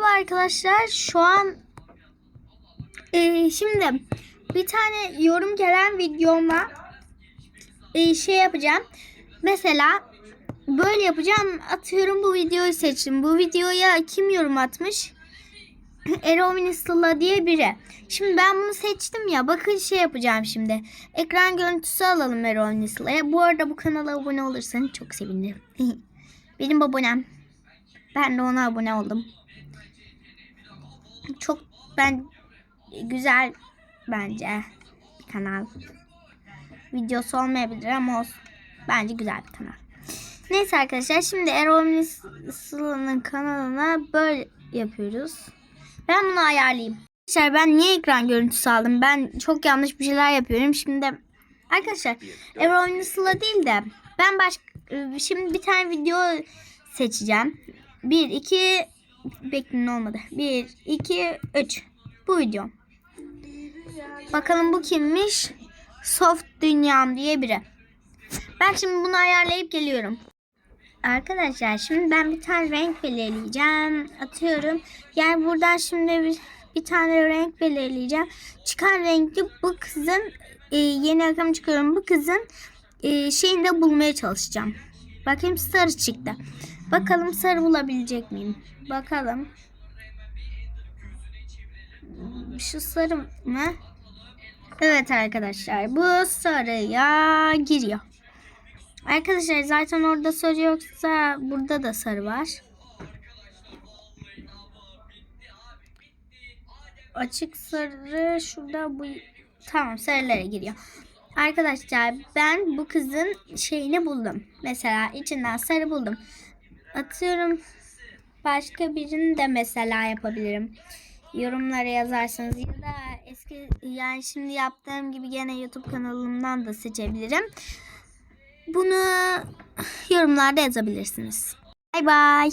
Merhaba arkadaşlar. Şu an e, şimdi bir tane yorum gelen videoma e, şey yapacağım. Mesela böyle yapacağım. Atıyorum bu videoyu seçtim. Bu videoya kim yorum atmış? Erol Ministola diye biri. Şimdi ben bunu seçtim ya. Bakın şey yapacağım şimdi. Ekran görüntüsü alalım Erol Ministola'ya. Bu arada bu kanala abone olursanız çok sevinirim. Benim abonem. Ben de ona abone oldum. Çok ben güzel bence bir kanal. Videosu olmayabilir ama olsun. Bence güzel bir kanal. Neyse arkadaşlar şimdi Erol Nislı'nın kanalına böyle yapıyoruz. Ben bunu ayarlayayım. Arkadaşlar ben niye ekran görüntüsü aldım? Ben çok yanlış bir şeyler yapıyorum. Şimdi arkadaşlar Erol Nislı değil de ben başka şimdi bir tane video seçeceğim. 1 2 bekleyin olmadı. 1 2 3 bu video. Bakalım bu kimmiş? Soft Dünyam diye biri. Ben şimdi bunu ayarlayıp geliyorum. Arkadaşlar şimdi ben bir tane renk belirleyeceğim. Atıyorum. Yani buradan şimdi bir, bir tane renk belirleyeceğim. Çıkan renkli bu kızın e, yeni akım çıkıyorum. Bu kızın e, şeyini de bulmaya çalışacağım. Bakayım sarı çıktı. Bakalım sarı bulabilecek miyim? Bakalım. Şu sarı mı? Evet arkadaşlar bu sarıya giriyor. Arkadaşlar zaten orada sarı yoksa burada da sarı var. Açık sarı şurada bu tamam sarılara giriyor. Arkadaşlar ben bu kızın şeyini buldum. Mesela içinden sarı buldum. Atıyorum başka birini de mesela yapabilirim. Yorumlara yazarsanız ya da eski yani şimdi yaptığım gibi gene YouTube kanalımdan da seçebilirim. Bunu yorumlarda yazabilirsiniz. Bay bay.